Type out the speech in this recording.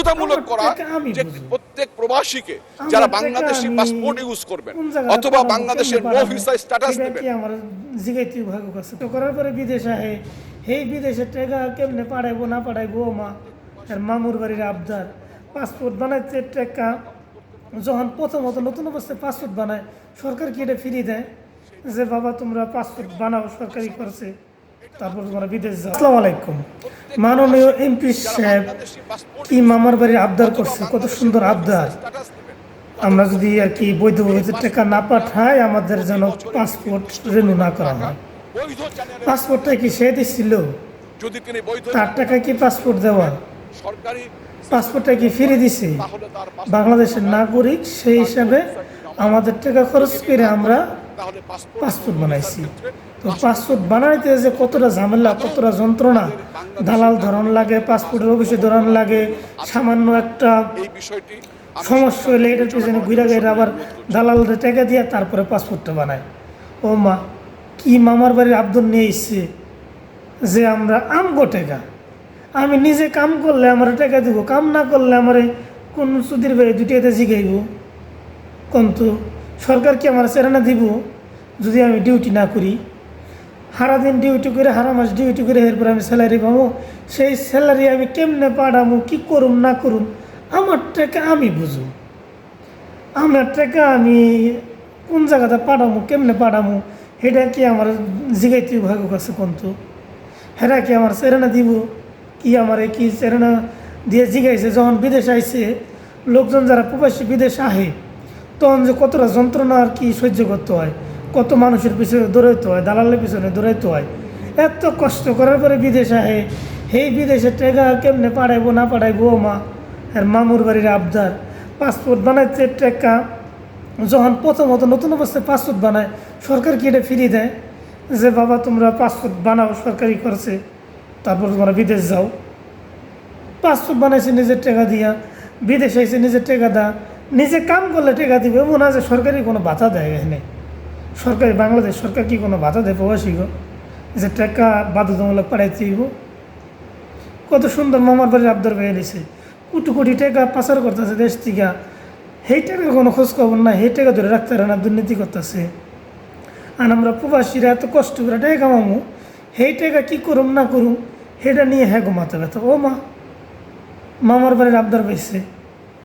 বাধ্যতামূলক করা যে প্রত্যেক প্রবাসীকে যারা বাংলাদেশি পাসপোর্ট ইউজ করবেন অথবা বাংলাদেশের নো। ভিসা স্ট্যাটাস দেবেন। আমার জিগাইতে ভাগ আছে তো করার পরে বিদেশ আহে। এই বিদেশের টাকা কেমনে পাঠাইবো না পাঠাইবো মা আর মামুর বাড়ির আবদার। পাসপোর্ট বানাইতে টাকা। যখন প্রথমত নতুন অবস্থায় পাসপোর্ট বানায় সরকার কি এটা ফিরিয়ে দেয়? যে বাবা তোমরা পাসপোর্ট বানাও সরকারি করছে। তারপর তোমরা বিদেশ যাও। আসসালামু আলাইকুম। মাননীয় এমপি সাহেব কি মামার বাড়ির আবদার করছে কত সুন্দর আবদার। আমরা যদি আর কি বৈধভাবে টাকা না পাঠাই আমাদের যেন পাসপোর্ট রিনিউ না করা হয়। পাসপোর্টটা কি সে বৈধ তার টাকা কি পাসপোর্ট দেওয়া? পাসপোর্টটা কি ফিরে দিছে? বাংলাদেশের নাগরিক সেই হিসাবে আমাদের টাকা খরচ করে আমরা পাসপোর্ট পাসপোর্ট বানাইছি। তো পাসপোর্ট বানাইতে যে কতটা ঝামেলা কতটা যন্ত্রণা দালাল ধরন লাগে পাসপোর্টের অফিসে ধরন লাগে সামান্য একটা এই বিষয়টি সমস্যা হলে এটার পিছনে ঘুরে গেলে আবার দালালদের টাকা দিয়ে তারপরে পাসপোর্টটা বানায়। ও মা কি মামার বাড়ির আব্দুল নিয়ে এসছে যে আমরা আমগো টাকা। আমি নিজে কাম করলে আমার টাকা দিব কাম না করলে আমার কোন সুদির ভাই দুটিয়াতে জিগাইব? কিন্তু সরকার কি আমার চেরানা দিব? যদি আমি ডিউটি না করি, সারাদিন ডিউটি করে, সারা মাস ডিউটি করে এরপর আমি স্যালারি পাবো, সেই স্যালারি আমি কেমনে পাঠাবো, কি করুম, না করুম, আমার টাকা আমি বুঝুম। আমার টাকা আমি কোন জায়গাতে পাঠামো কেমনে পাঠামো সেটা কি আমার জিগাইতে ভাগ কাছে কন্তু? হেরা কি আমার চেরানা দিব? কি আমার কি চেরানা দিয়ে জিগাইছে? যখন বিদেশ আইছে, লোকজন যারা প্রবাসী বিদেশ আহে তখন যে কতটা যন্ত্রণা আর কি সহ্য করতে হয়, কত মানুষের পিছনে দৌড়াইতে হয়, দালালের পিছনে দৌড়াইতে হয়, এত কষ্ট করার পরে বিদেশ আহে সেই বিদেশে টাকা কেমনে পাঠাইবো, না পাঠাইবো মা? আর মামুর বাড়ির আবদার। পাসপোর্ট বানাইতে টাকা, যখন প্রথমত নতুন অবস্থায় পাসপোর্ট বানায়, সরকার কি এটা ফিরিয়ে দেয়? যে বাবা, তোমরা পাসপোর্ট বানাও, সরকারি করছে তারপর তোমরা বিদেশ যাও। পাসপোর্ট বানাইছে নিজের টাকা দিয়া, বিদেশে আইসে নিজের টাকা দা নিজে কাম করলে টাকা দিবে। এমন না যে সরকারি কোনো ভাতা দেয় এখানে। সরকারি বাংলাদেশ সরকার কি কোনো ভাতা দেয় প্রবাসী যে টাকা বাধ্যতামূলক পাঠাইতে দিব কত সুন্দর মামার বাড়ির আবদার পেয়ে নিছে। কোটি কোটি টাকা পাচার করতেছে দেশ থেকে। সেই টাকার কোনো খোঁজ খবর নাই, সেই টাকা ধরে রাখতে না, দুর্নীতি করতেছে। আর আমরা প্রবাসীরা এত কষ্ট করে টাকা কামামু সেই টাকা কী করুম না করুম, সেটা নিয়ে হ্যাঁ মাথা ব্যথা। ও মা, মামার বাড়ির আবদার পাইছে